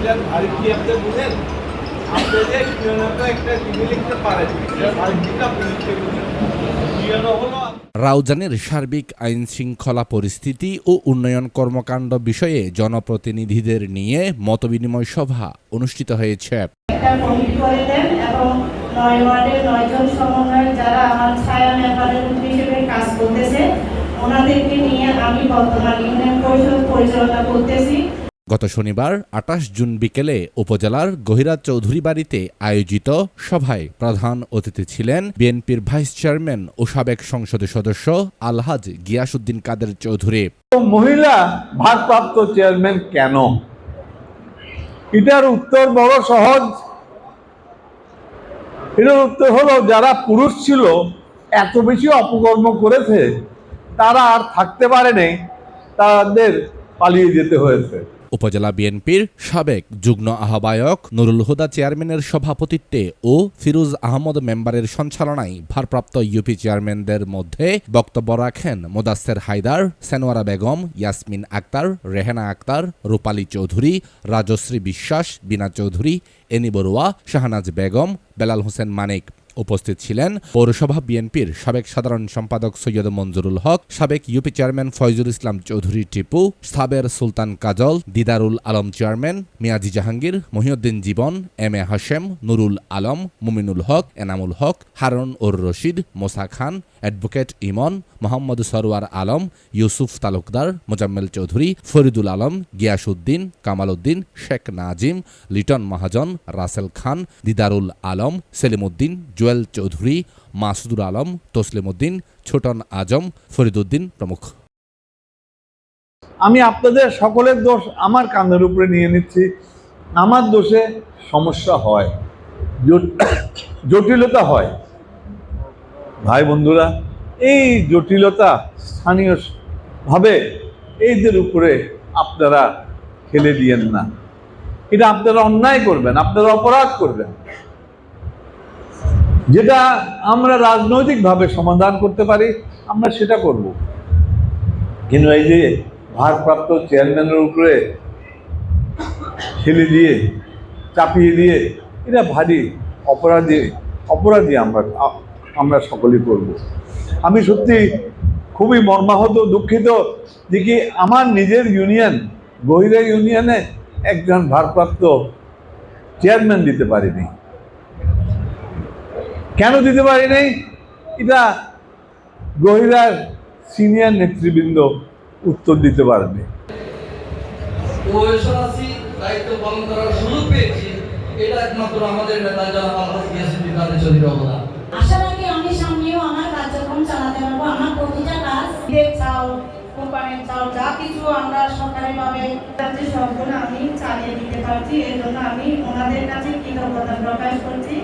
এটার আরেকটি আপনি বুঝেন আপনি যে কিয়নত একটা টিভি লিখতে পারেন। এটার আরেকটিটা আপনি লিখতে বুঝেন কিয়ন হলো রাউজানের সার্বিক আইন শৃঙ্খলা পরিস্থিতি ও উন্নয়ন কর্মকাণ্ড বিষয়ে জনপ্রতিনিধিদের নিয়ে মতবিনিময় সভা অনুষ্ঠিত হয়েছে। যারা আমার ছায়া হিসেবে কাজ করতেছে ওনাদেরকে নিয়ে আমি বর্তমান ইউনিয়ন পরিষদ পরিচালনা করতেছি। গত শনিবার আটাশ জুন বিকেলে উপজেলার গহিরা চৌধুরী বাড়িতে আয়োজিত সভায় প্রধান অতিথি ছিলেন বিএনপির ভাইস চেয়ারম্যান ও সাবেক সংসদ সদস্য আলহাজ গিয়াসুদ্দিন কাদের চৌধুরী। মহিলা ভারপ্রাপ্ত চেয়ারম্যান কেন? এটার উত্তর বড় সহজ। এটার উত্তর হলো, যারা পুরুষ ছিল, এত বেশি অপকর্ম করেছে, তারা আর থাকতে পারেনি, তাদের পালিয়ে যেতে হয়েছে। উপজেলা বিএনপির সাবেক যুগ্ম আহ্বায়ক নুরুল হুদা চেয়ারম্যানের সভাপতিত্বে ও ফিরুজ আহমদ মেম্বারের সঞ্চালনায় ভারপ্রাপ্ত ইউপি চেয়ারম্যানদের মধ্যে বক্তব্য রাখেন মোদাস্সের হায়দার সেনোয়ারা বেগম, ইয়াসমিন আক্তার, রেহেনা আক্তার, রূপালী চৌধুরী, রাজশ্রী বিশ্বাস, বিনা চৌধুরী এনি বড়ুয়া শাহনাজ বেগম, বেলাল হোসেন মানিক উপস্থিত ছিলেন। পৌরসভা বিএনপির সাবেক সাধারণ সম্পাদক সৈয়দ মঞ্জুরুল হক, সাবেক UP chairman Faizul Islam Chowdhury Tipu, Saber Sultan Kajal, Didarul Alam chairman, Miazi Jahangir, Mohiuddin Jibon, M A Hashem, Nurul Alam, Mominul Haque, Enamul Haque, Harun or Rashid, Mosa Khan advocate Emon, Mohammad Sarwar Alam, Yusuf Talukdar, Mozammel Chowdhury, Faridul Alam, Giasuddin Kamal Uddin Sheikh Nazim, Liton Mahajan, Rasel Khan, Didarul Alam, Selimuddin, Jewel Chowdhury, Masudur Alam Taslim Uddin Chhoton Azam Fariduddin প্রমুখ। আমি আপনাদের সকলের দোষ আমার কাঁধের উপরে নিয়ে নিচ্ছি। আমার দোষে সমস্যা হয় জটিলতা হয়। ভাই বন্ধুরা, এই জটিলতা স্থানীয় ভাবে এইদের উপরে আপনারা ফেলে দিয়েন না। এটা আপনারা অন্যায় করবেন, আপনারা অপরাধ করবেন। যেটা আমরা রাজনৈতিকভাবে সমাধান করতে পারি, আমরা সেটা করব। কিন্তু এই যে ভারপ্রাপ্ত চেয়ারম্যানের উপরে ঠেলে দিয়ে, চাপিয়ে দিয়ে, এটা ভারী অপরাধী অপরাধী আমরা আমরা সকলেই করব। আমি সত্যি খুবই মর্মাহত, দুঃখিত যে কি আমার নিজের ইউনিয়ন গহিরা ইউনিয়নে একজন ভারপ্রাপ্ত চেয়ারম্যান দিতে পারিনি। কেন দিতে পারি পারিনি? এটা গহিরার সিনিয়র নেতৃবৃন্দ উত্তর দিতে পারবে দায়িত্ব পালন করার সুযোগ পেয়েছি, এটা একমাত্র আমাদের নেতা যারা আল্লাহ গিয়াসুদ্দিন কাদের চৌধুরীর অবদান। আশা রাখি আমি সামনেও আমার কার্যক্রম চালাতে পারব। আমার প্রতিটা কাজ চাল কোম্পানির চাল যা কিছু আমরা সরকারিভাবে ভাবে সবগুলো আমি চালিয়ে দিতে পারছি এই জন্য আমি ওনাদের কাছে কৃতজ্ঞতা প্রকাশ করছি।